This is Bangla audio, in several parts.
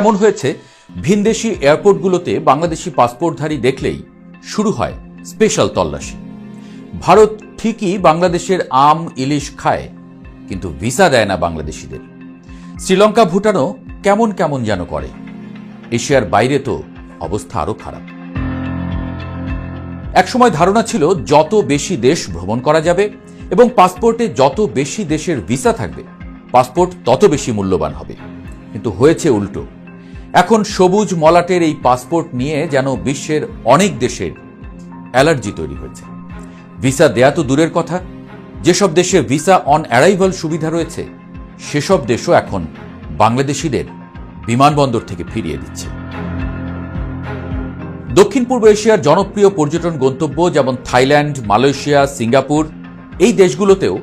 এমন হয়েছে, ভিনদেশি এয়ারপোর্টগুলোতে বাংলাদেশি পাসপোর্টধারী দেখলেই শুরু হয় স্পেশাল তল্লাশি। ভারত ঠিকই বাংলাদেশের আম, ইলিশ খায়, কিন্তু ভিসা দেয় না বাংলাদেশিদের। শ্রীলঙ্কা ভুটানও কেমন কেমন যেন করে। এশিয়ার বাইরে তো অবস্থা আরও খারাপ। একসময় ধারণা ছিল, যত বেশি দেশ ভ্রমণ করা যাবে এবং পাসপোর্টে যত বেশি দেশের ভিসা থাকবে, পাসপোর্ট তত বেশি মূল্যবান হবে। কিন্তু হয়েছে উল্টো। এখন সবুজ মলাটের এই পাসপোর্ট নিয়ে যেন বিশ্বের অনেক দেশের অ্যালার্জি তৈরি হয়েছে। ভিসা দেয়া তো দূরের কথা। যেসব দেশে ভিসা অন অ্যারাইভাল সুবিধা রয়েছে, সেসব দেশও এখন বাংলাদেশিদের বিমানবন্দর থেকে ফিরিয়ে দিচ্ছে। দক্ষিণ পূর্ব এশিয়ার জনপ্রিয় পর্যটন গন্তব্য যেমন থাইল্যান্ড, মালয়েশিয়া, সিঙ্গাপুর, এই দেশগুলোতেও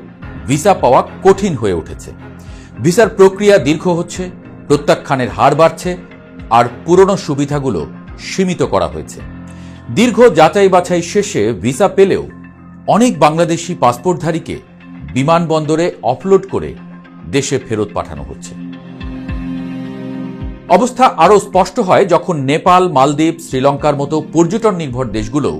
ভিসা পাওয়া কঠিন হয়ে উঠেছে। ভিসার প্রক্রিয়া দীর্ঘ হচ্ছে, প্রত্যাখ্যানের হার বাড়ছে আর পুরনো সুবিধাগুলো সীমিত করা হয়েছে। দীর্ঘ যাচাই বাছাই শেষে ভিসা পেলেও অনেক বাংলাদেশি পাসপোর্টধারীকে বিমানবন্দরে অফলোড করে দেশে ফেরত পাঠানো হচ্ছে। অবস্থা আরও স্পষ্ট হয় যখন নেপাল, মালদ্বীপ, শ্রীলঙ্কার মতো পর্যটন নির্ভর দেশগুলো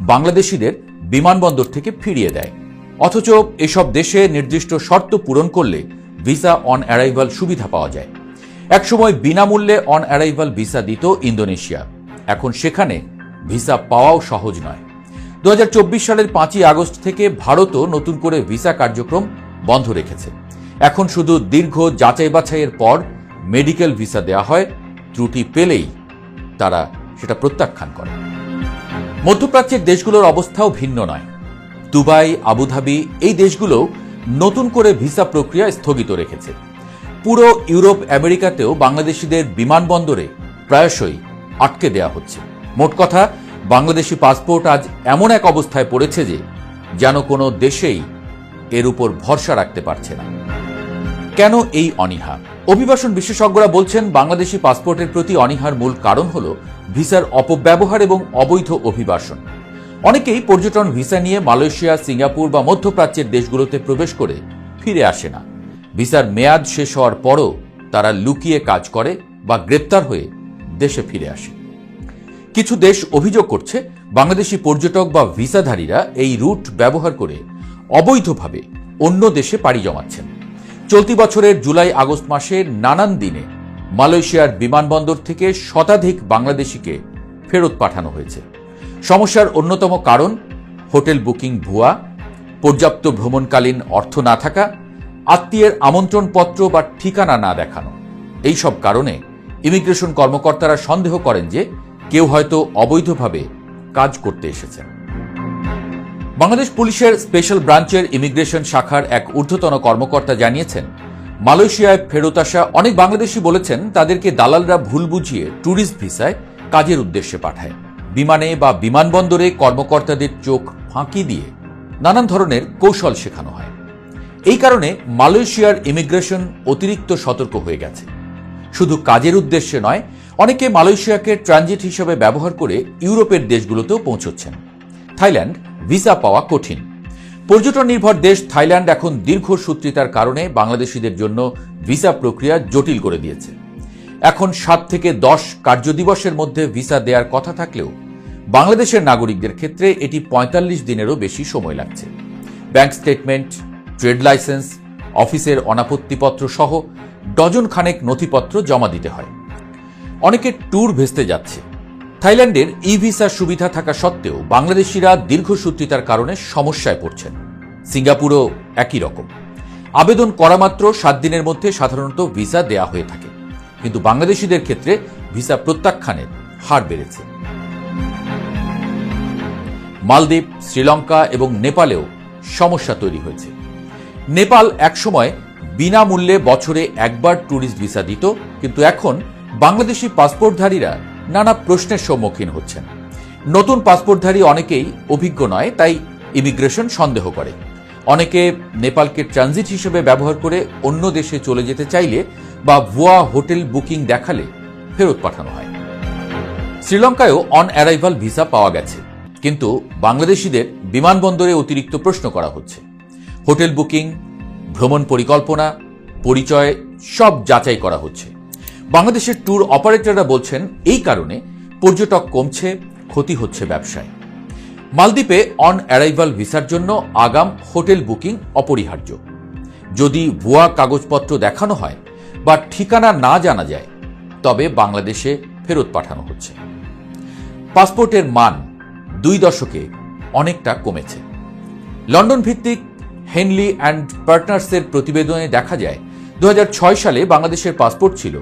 বাংলাদেশিদের বিমানবন্দর থেকে ফিরিয়ে দেয়। অথচ এসব দেশে নির্দিষ্ট শর্ত পূরণ করলে ভিসা অন অ্যারাইভাল সুবিধা পাওয়া যায়। একসময় বিনামূল্যে অন অ্যারাইভাল ভিসা দিত ইন্দোনেশিয়া। এখন সেখানে ভিসা পাওয়াও সহজ নয়। দু সালের পাঁচই আগস্ট থেকে ভারতও নতুন করে ভিসা কার্যক্রম বন্ধ রেখেছে। এখন শুধু দীর্ঘ যাচাই বাছাইয়ের পর মেডিকেল ভিসা দেওয়া হয়, ত্রুটি পেলেই তারা সেটা প্রত্যাখ্যান করে। মধ্যপ্রাচ্যের দেশগুলোর অবস্থাও ভিন্ন নয়। দুবাই, আবুধাবি এই দেশগুলো নতুন করে ভিসা প্রক্রিয়া স্থগিত রেখেছে। পুরো ইউরোপ, আমেরিকাতেও বাংলাদেশিদের বিমানবন্দরে প্রায়শই আটকে দেয়া হচ্ছে। মোট কথা, বাংলাদেশি পাসপোর্ট আজ এমন এক অবস্থায় পড়েছে যে, যেন কোনো দেশেই এর উপর ভরসা রাখতে পারছে না। কেন এই অনীহা? অভিবাসন বিশেষজ্ঞরা বলছেন, বাংলাদেশি পাসপোর্টের প্রতি অনীহার মূল কারণ হল ভিসার অপব্যবহার এবং অবৈধ অভিবাসন। অনেকেই পর্যটন ভিসা নিয়ে মালয়েশিয়া, সিঙ্গাপুর বা মধ্যপ্রাচ্যের দেশগুলোতে প্রবেশ করে ফিরে আসে না। ভিসার মেয়াদ শেষ হওয়ার পরও তারা লুকিয়ে কাজ করে বা গ্রেপ্তার হয়ে দেশে ফিরে আসে। কিছু দেশ অভিযোগ করছে, বাংলাদেশি পর্যটক বা ভিসাধারীরা এই রুট ব্যবহার করে অবৈধভাবে অন্য দেশে পাড়ি জমাচ্ছেন। চলতি বছরের জুলাই আগস্ট মাসে নানান দিনে মালয়েশিয়ার বিমানবন্দর থেকে শতাধিক বাংলাদেশিকে ফেরত পাঠানো হয়েছে। সমস্যার অন্যতম কারণ হোটেল বুকিং ভুয়া, পর্যাপ্ত ভ্রমণকালীন অর্থ না থাকা আত্মীয়ের আমন্ত্রণপত্র বা ঠিকানা না দেখানো। এই সব কারণে ইমিগ্রেশন কর্মকর্তারা সন্দেহ করেন যে কেউ হয়তো অবৈধভাবে কাজ করতে এসেছেন। বাংলাদেশ পুলিশের স্পেশাল ব্রাঞ্চের ইমিগ্রেশন শাখার এক ঊর্ধ্বতন কর্মকর্তা জানিয়েছেন, মালয়েশিয়ায় ফেরত আসা অনেক বাংলাদেশি বলেছেন তাদেরকে দালালরা ভুল বুঝিয়ে ট্যুরিস্ট ভিসায় কাজের উদ্দেশ্যে পাঠায়। বিমানে বা বিমানবন্দরে কর্মকর্তাদের চোখ ফাঁকি দিয়ে নানান ধরনের কৌশল শেখানো হয়। এই কারণে মালয়েশিয়ার ইমিগ্রেশন অতিরিক্ত সতর্ক হয়ে গেছে। শুধু কাজের উদ্দেশ্যে নয়, অনেকে মালয়েশিয়াকে ট্রানজিট হিসেবে ব্যবহার করে ইউরোপের দেশগুলোতেও পৌঁছচ্ছেন। থাইল্যান্ড ভিসা পাওয়া কঠিন। পর্যটন নির্ভর দেশ থাইল্যান্ড এখন দীর্ঘ সূত্রিতার কারণে বাংলাদেশিদের জন্য ভিসা প্রক্রিয়া জটিল করে দিয়েছে। এখন সাত থেকে দশ কার্যদিবসের মধ্যে ভিসা দেওয়ার কথা থাকলেও বাংলাদেশের নাগরিকদের ক্ষেত্রে এটি পঁয়তাল্লিশ দিনেরও বেশি সময় লাগছে। ব্যাংক স্টেটমেন্ট ট্রেড লাইসেন্স, অফিসের অনাপত্তিপত্র সহ ডজন খানেক নথিপত্র জমা দিতে হয়। অনেকে ট্যুর ভেস্তে যাচ্ছে। থাইল্যান্ডের ই ভিসার সুবিধা থাকা সত্ত্বেও বাংলাদেশিরা দীর্ঘসূত্রিতার কারণে সমস্যায় পড়ছেন। সিঙ্গাপুরও একই রকম। আবেদন করা মাত্র সাত দিনের মধ্যে সাধারণত ভিসা দেয়া হয়ে থাকে। কিন্তু বাংলাদেশিদের ক্ষেত্রে ভিসা প্রত্যাখ্যানের হার বেড়েছে। মালদ্বীপ, শ্রীলঙ্কা এবং নেপালেও সমস্যা তৈরি হয়েছে। নেপাল একসময় বিনামূল্যে বছরে একবার ট্যুরিস্ট ভিসা দিত, কিন্তু এখন বাংলাদেশি পাসপোর্টধারীরা নানা প্রশ্নের সম্মুখীন হচ্ছেন। নতুন পাসপোর্টধারী অনেকেই অভিজ্ঞ নয়, তাই ইমিগ্রেশন সন্দেহ করে। অনেকে নেপালকে ট্রানজিট হিসেবে ব্যবহার করে অন্য দেশে চলে যেতে চাইলে বা ভুয়া হোটেল বুকিং দেখালে ফেরত পাঠানো হয়। শ্রীলঙ্কায়ও অন অ্যারাইভাল ভিসা পাওয়া গেছে, কিন্তু বাংলাদেশিদের বিমানবন্দরে অতিরিক্ত প্রশ্ন করা হচ্ছে। হোটেল বুকিং, ভ্রমণ পরিকল্পনা, পরিচয়, সব যাচাই করা হচ্ছে। বাংলাদেশের ট্যুর অপারেটররা বলছেন, এই কারণে পর্যটক কমছে, ক্ষতি হচ্ছে ব্যবসায়। মালদ্বীপে অন অ্যারাইভাল ভিসার জন্য আগাম হোটেল বুকিং অপরিহার্য। যদি ভুয়া কাগজপত্র দেখানো হয় বা ঠিকানা না জানা যায়, তবে বাংলাদেশে ফেরত পাঠানো হচ্ছে। পাসপোর্টের মান দুই দশকে অনেকটা কমেছে। লন্ডন ভিত্তিক হেনলি অ্যান্ড পার্টনার্সের প্রতিবেদনে দেখা যায় দু হাজার ছয় সালে বাংলাদেশের পাসপোর্ট ছিল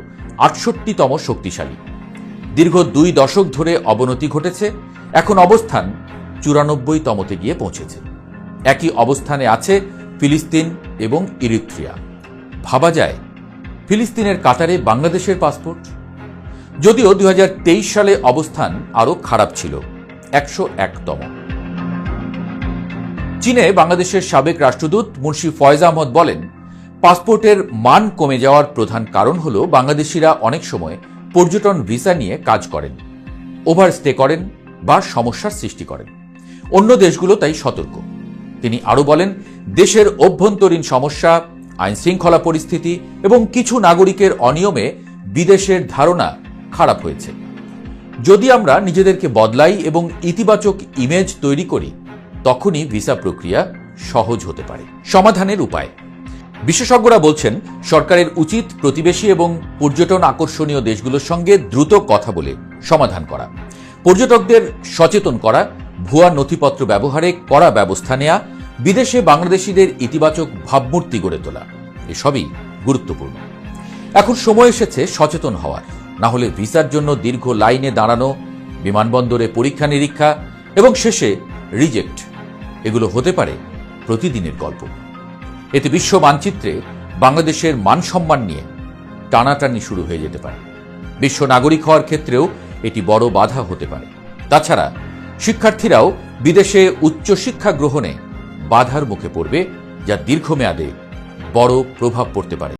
আটষট্টিতম শক্তিশালী। দীর্ঘ দুই দশক ধরে অবনতি ঘটেছে, এখন অবস্থান চুরানব্বইতমতে গিয়ে পৌঁছেছে। একই অবস্থানে আছে ফিলিস্তিন এবং ইরিত্রিয়া। ভাবা যায়, ফিলিস্তিনের কাতারে বাংলাদেশের পাসপোর্ট? যদিও দু হাজার তেইশ সালে অবস্থান আরও খারাপ ছিল, একশো একতম। চীনে বাংলাদেশের সাবেক রাষ্ট্রদূত মুন্সি ফয়েজ আহমদ বলেন, পাসপোর্টের মান কমে যাওয়ার প্রধান কারণ হল বাংলাদেশিরা অনেক সময় পর্যটন ভিসা নিয়ে কাজ করেন, ওভারস্টে করেন বা সমস্যার সৃষ্টি করেন। অন্য দেশগুলো তাই সতর্ক। তিনি আরও বলেন, দেশের অভ্যন্তরীণ সমস্যা আইন শৃঙ্খলা পরিস্থিতি এবং কিছু নাগরিকের অনিয়মে বিদেশের ধারণা খারাপ হয়েছে। যদি আমরা নিজেদেরকে বদলাই এবং ইতিবাচক ইমেজ তৈরি করি তখনই ভিসা প্রক্রিয়া সহজ হতে পারে। সমাধানের উপায়। বিশেষজ্ঞরা বলছেন, সরকারের উচিত প্রতিবেশী এবং পর্যটন আকর্ষণীয় দেশগুলোর সঙ্গে দ্রুত কথা বলে সমাধান করা। পর্যটকদের সচেতন করা, ভুয়া নথিপত্র ব্যবহারে কড়া ব্যবস্থা নেয়া, বিদেশে বাংলাদেশিদের ইতিবাচক ভাবমূর্তি গড়ে তোলা, এসবই গুরুত্বপূর্ণ। এখন সময় এসেছে সচেতন হওয়ার। না হলে ভিসার জন্য দীর্ঘ লাইনে দাঁড়ানো, বিমানবন্দরে পরীক্ষা নিরীক্ষা এবং শেষে রিজেক্ট এগুলো হতে পারে প্রতিদিনের গল্প। এতে বিশ্ব মানচিত্রে বাংলাদেশের মান সম্মান নিয়ে টানাটানি শুরু হয়ে যেতে পারে। বিশ্ব নাগরিক হওয়ার ক্ষেত্রেও এটি বড় বাধা হতে পারে। তাছাড়া শিক্ষার্থীরাও বিদেশে উচ্চশিক্ষা গ্রহণে বাধার মুখে পড়বে, যা দীর্ঘমেয়াদে বড় প্রভাব পড়তে পারে।